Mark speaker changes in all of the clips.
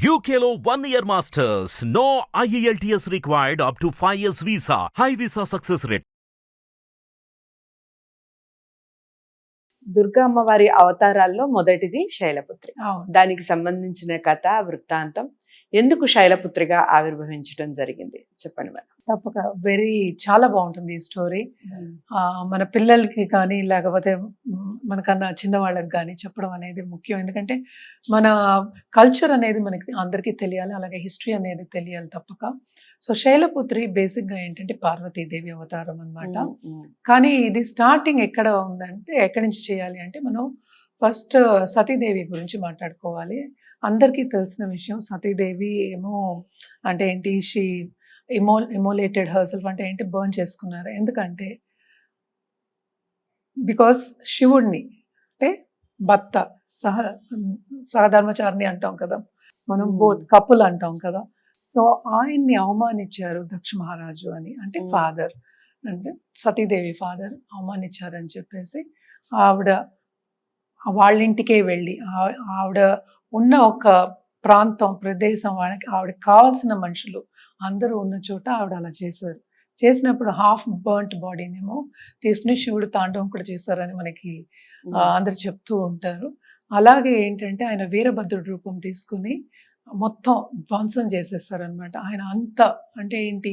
Speaker 1: One year masters. No E IELTS required up to 5 years visa. High visa success rate.
Speaker 2: Durga అమ్మవారి అవతారాల్లో మొదటిది శైలపుత్రి. దానికి సంబంధించిన కథ వృత్తాంతం ఎందుకు శైలపుత్రిగా ఆవిర్భవించడం జరిగింది? చెప్పండి మేడం.
Speaker 3: తప్పక. వెరీ చాలా బాగుంటుంది ఈ స్టోరీ ఆ, మన పిల్లలకి కానీ లేకపోతే మనకన్నా చిన్నవాళ్ళకి కానీ చెప్పడం అనేది ముఖ్యం. ఎందుకంటే మన కల్చర్ అనేది మనకి అందరికీ తెలియాలి అలాగే హిస్టరీ అనేది తెలియాలి తప్పక. సో శైలపుత్రి బేసిక్గా ఏంటంటే పార్వతీదేవి అవతారం అన్నమాట. కానీ ఇది స్టార్టింగ్ ఎక్కడ ఉందంటే ఎక్కడి నుంచి చేయాలి అంటే మనం ఫస్ట్ సతీదేవి గురించి మాట్లాడుకోవాలి. అందరికీ తెలిసిన విషయం సతీదేవి ఏమో అంటే ఏంటి షీ ఇమో ఇమోలేటెడ్ హర్సెల్ఫ్ అంటే ఏంటి బర్న్ చేసుకున్నారు. ఎందుకంటే బికాస్ శివుడిని అంటే భర్త సహ సహధర్మచారిని అంటాం కదా మనం
Speaker 2: Hmm.
Speaker 3: బోత్ కపుల్ అంటాం కదా సో ఆయన్ని అవమానించారు దక్ష మహారాజు అని అంటే
Speaker 2: Hmm.
Speaker 3: ఫాదర్ అంటే సతీదేవి ఫాదర్ అవమానించారని చెప్పేసి ఆవిడ వాళ్ళ ఇంటికే వెళ్ళి ఆవిడ ఉన్న ఒక ప్రాంతం ప్రదేశం వాళ్ళకి ఆవిడకి కావాల్సిన మనుషులు అందరూ ఉన్న చోట ఆవిడ అలా చేశారు చేసినప్పుడు హాఫ్ బర్ంట్ బాడీనేమో తీసుకుని శివుడు తాండవం కూడా చేశారని మనకి అందరు చెప్తూ ఉంటారు. అలాగే ఏంటంటే ఆయన వీరభద్రుడి రూపం తీసుకుని మొత్తం ధ్వంసం చేసేస్తారనమాట ఆయన అంత అంటే ఏంటి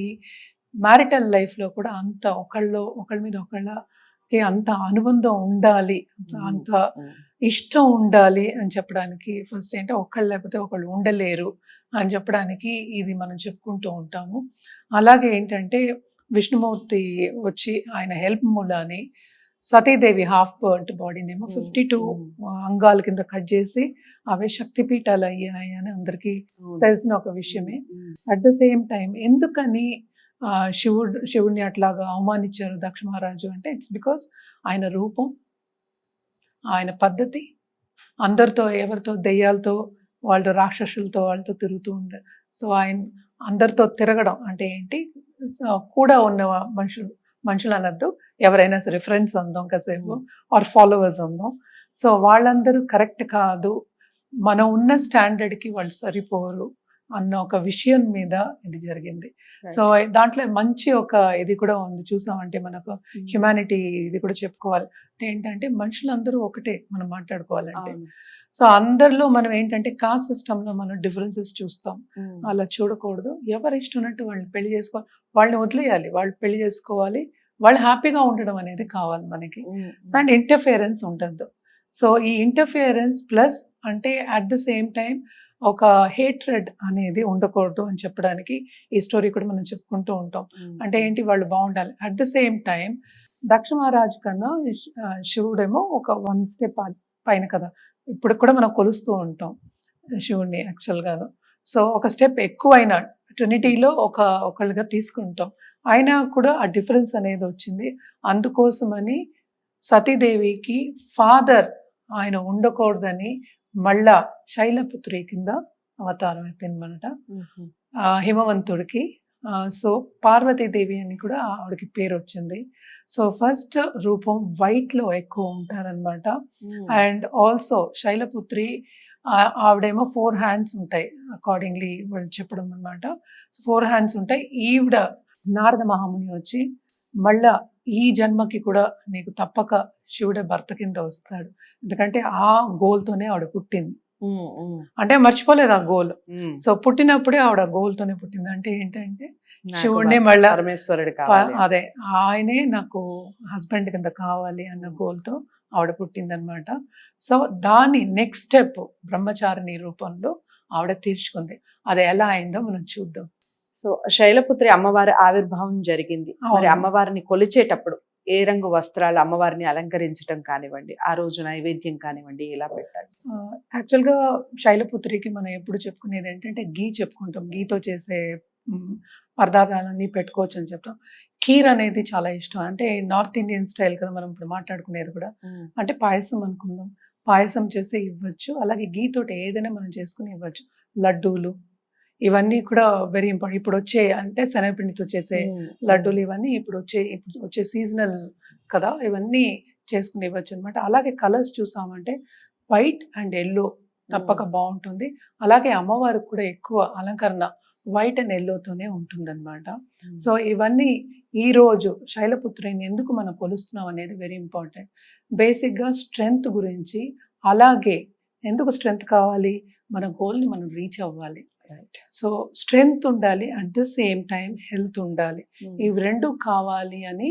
Speaker 3: మ్యారిటల్ లైఫ్లో కూడా అంత ఒకళ్ళు ఒకళ్ళ మీద ఒకళ్ళకి అంత అనుబంధం ఉండాలి అంత ఇష్టం ఉండాలి అని చెప్పడానికి ఫస్ట్ ఏంటంటే ఒకళ్ళు లేకపోతే ఒకళ్ళు ఉండలేరు అని చెప్పడానికి ఇది మనం చెప్పుకుంటూ ఉంటాము. అలాగే ఏంటంటే విష్ణుమూర్తి వచ్చి ఆయన హెల్ప్ మూలాని సతీదేవి హాఫ్ బర్ంట్ బాడీనేమో ఫిఫ్టీ టూ అంగాల కింద కట్ చేసి అవే శక్తిపీఠాలు అయ్యాయి అని అందరికీ తెలిసిన ఒక విషయమే. అట్ ద సేమ్ టైం ఎందుకని శివుడు శివుడిని అట్లాగా అవమానించారు దక్ష మహారాజు అంటే ఇట్స్ బికాస్ ఆయన రూపం ఆయన పద్ధతి అందరితో ఎవరితో దెయ్యాలతో వాళ్ళతో రాక్షసులతో వాళ్ళతో తిరుగుతూ ఉండే సో ఆయన అందరితో తిరగడం అంటే ఏంటి? కూడా ఉన్న మనుషులు మనుషులు అనద్దు ఎవరైనా సరే ఫ్రెండ్స్ అందాం కాసేపు ఆర్ ఫాలోవర్స్ అందాం సో వాళ్ళందరూ కరెక్ట్ కాదు. మనం ఉన్న స్టాండర్డ్కి వాళ్ళు సరిపోరు. అన్న ఒక విషయం మీద ఇది జరిగింది. సో దాంట్లో మంచి ఒక ఇది కూడా ఉంది. చూసామంటే మనకు హ్యుమానిటీ ఇది కూడా చెప్పుకోవాలి. అంటే ఏంటంటే మనుషులందరూ ఒకటే మనం మాట్లాడుకోవాలంటే. సో అందరిలో మనం ఏంటంటే కాస్ట్ సిస్టంలో మనం డిఫరెన్సెస్ చూస్తాం. అలా చూడకూడదు. ఎవరి ఇష్టం ఉన్నట్టు వాళ్ళని పెళ్ళి చేసుకోవాలి. వాళ్ళని వదిలేయాలి. వాళ్ళు పెళ్ళి చేసుకోవాలి. వాళ్ళు హ్యాపీగా ఉండడం అనేది కావాలి మనకి. అండ్ ఇంటర్ఫియరెన్స్ ఉండద్దు సో ఈ ఇంటర్ఫియరెన్స్ ప్లస్ అంటే అట్ ద సేమ్ టైం ఒక హేట్రెడ్ అనేది ఉండకూడదు అని చెప్పడానికి ఈ స్టోరీ కూడా మనం చెప్పుకుంటూ ఉంటాం. అంటే ఏంటి? వాళ్ళు బాగుండాలి. At the same time Daksha మహారాజు కన్నా శివుడేమో ఒక వన్ స్టెప్ పైన కదా. ఇప్పుడు కూడా మనం కొలుస్తూ ఉంటాం శివుడిని యాక్చువల్గాను సో ఒక స్టెప్ ఎక్కువైన ట్రినిటీలో ఒక ఒకళ్ళుగా తీసుకుంటాం. అయినా కూడా ఆ డిఫరెన్స్ అనేది వచ్చింది. అందుకోసమని సతీదేవికి ఫాదర్ ఆయన ఉండకూడదని మళ్ళా శైలపుత్రి కింద అవతారం ఎత్తిందనమాట. ఆ, హిమవంతుడికి సో పార్వతీదేవి అని కూడా ఆవిడకి పేరు వచ్చింది సో ఫస్ట్ రూపం వైట్లో ఎక్కువ ఉంటారనమాట. అండ్ ఆల్సో శైలపుత్రి ఆవిడేమో ఫోర్ హ్యాండ్స్ ఉంటాయి అకార్డింగ్లీ వాళ్ళు చెప్పడం అనమాట ఫోర్ హ్యాండ్స్ ఉంటాయి. ఈవిడ నారద మహాముని వచ్చి మళ్ళా ఈ జన్మకి కూడా నీకు తప్పక శివుడే భర్త కింద వస్తాడు. ఎందుకంటే ఆ గోల్తోనే ఆవిడ పుట్టింది. అంటే మర్చిపోలేదు ఆ గోల్ సో పుట్టినప్పుడే ఆవిడ గోల్ తోనే పుట్టింది. అంటే ఏంటంటే శివుడిని మళ్ళా
Speaker 2: పరమేశ్వరుడు
Speaker 3: అదే ఆయనే నాకు హస్బెండ్ కింద కావాలి అన్న గోల్తో ఆవిడ పుట్టిందనమాట సో దాని నెక్స్ట్ స్టెప్ బ్రహ్మచారిణి రూపంలో ఆవిడ తీర్చుకుంది. అది ఎలా అయిందో మనం చూద్దాం.
Speaker 2: సో శైలపుత్రి అమ్మవారి ఆవిర్భావం జరిగింది. మరి. అమ్మవారిని కొలిచేటప్పుడు ఏ రంగు వస్త్రాలు అమ్మవారిని అలంకరించడం కానివ్వండి ఆ రోజు నైవేద్యం కానివ్వండి ఎలా పెట్టాలి.
Speaker 3: యాక్చువల్గా శైలపుత్రికి మనం ఎప్పుడు చెప్పుకునేది ఏంటంటే గీ చెప్పుకుంటాం. గీతో చేసే పదార్థాలన్నీ పెట్టుకోవచ్చు అని చెప్తాం. ఖీర్ అనేది చాలా ఇష్టం. అంటే నార్త్ ఇండియన్ స్టైల్ కదా మనం ఇప్పుడు మాట్లాడుకునేది కూడా. అంటే పాయసం అనుకుందాం. పాయసం చేసి ఇవ్వచ్చు. అలాగే గీ తోటి ఏదైనా మనం చేసుకుని ఇవ్వచ్చు. లడ్డూలు ఇవన్నీ కూడా వెరీ ఇంపార్టెంట్ ఇప్పుడు వచ్చే అంటే శనగపిండితో చేసే లడ్డూలు ఇవన్నీ ఇప్పుడు వచ్చే ఇప్పుడు వచ్చే సీజనల్ కదా ఇవన్నీ చేసుకుని ఇవ్వచ్చు అనమాట అలాగే కలర్స్ చూసామంటే వైట్ అండ్ ఎల్లో తప్పక బాగుంటుంది. అలాగే అమ్మవారికి కూడా ఎక్కువ అలంకరణ వైట్ అండ్ ఎల్లోతోనే ఉంటుందన్నమాట. సో ఇవన్నీ ఈ రోజు శైలపుత్రిని ఎందుకు మనం కొలుస్తున్నాం అనేది వెరీ ఇంపార్టెంట్ బేసిక్గా స్ట్రెంగ్త్ గురించి అలాగే ఎందుకు స్ట్రెంగ్త్ కావాలి? మన గోల్ని మనం రీచ్ అవ్వాలి.
Speaker 2: రైట్
Speaker 3: సో స్ట్రెంగ్త్ ఉండాలి at the same time health ఉండాలి. ఇవి రెండు కావాలి అని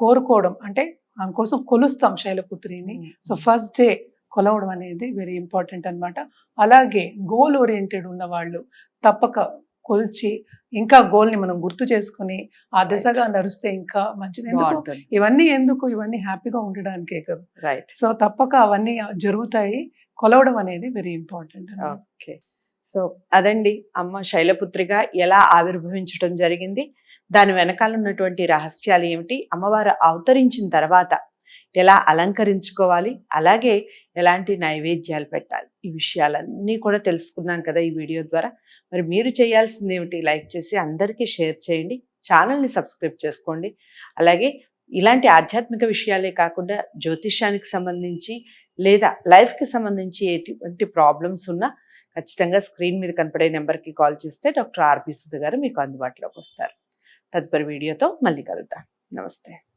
Speaker 3: కోరుకోవడం. అంటే దానికోసం కొలుస్తాం శైలపుత్రిని. సో ఫస్ట్ డే కొలవడం అనేది వెరీ ఇంపార్టెంట్ అన్నమాట. అలాగే గోల్ ఓరియంటెడ్ ఉన్న వాళ్ళు తప్పక కొలిచి ఇంకా గోల్ని మనం గుర్తు చేసుకుని ఆ దిశగా నడిస్తే ఇంకా మంచిది. ఎందుకు? ఇవన్నీ ఎందుకు? ఇవన్నీ హ్యాపీగా ఉండడానికే కదా.
Speaker 2: రైట్
Speaker 3: సో తప్పక అవన్నీ జరుగుతాయి. కొలవడం అనేది వెరీ ఇంపార్టెంట్
Speaker 2: ఓకే సో అదండి. అమ్మ శైలపుత్రిగా ఎలా ఆవిర్భవించడం జరిగింది. దాని వెనకాల ఉన్నటువంటి రహస్యాలు ఏమిటి? అమ్మవారు అవతరించిన తర్వాత ఎలా అలంకరించుకోవాలి? అలాగే ఎలాంటి నైవేద్యాలు పెట్టాలి? ఈ విషయాలన్నీ కూడా తెలుసుకున్నాం కదా ఈ వీడియో ద్వారా. మరి మీరు చేయాల్సింది ఏమిటి? లైక్ చేసి అందరికీ షేర్ చేయండి. ఛానల్ని సబ్స్క్రైబ్ చేసుకోండి. అలాగే ఇలాంటి ఆధ్యాత్మిక విషయాలే కాకుండా జ్యోతిష్యానికి సంబంధించి లేదా లైఫ్కి సంబంధించి ఎటువంటి ప్రాబ్లమ్స్ ఉన్నా ఖచ్చితంగా స్క్రీన్ మీద కనపడే నెంబర్కి కాల్ చేస్తే డాక్టర్ ఆర్పి సుధ గారు మీకు అందుబాటులోకి వస్తారు. తదుపరి వీడియోతో మళ్ళీ కలుద్దాం. నమస్తే.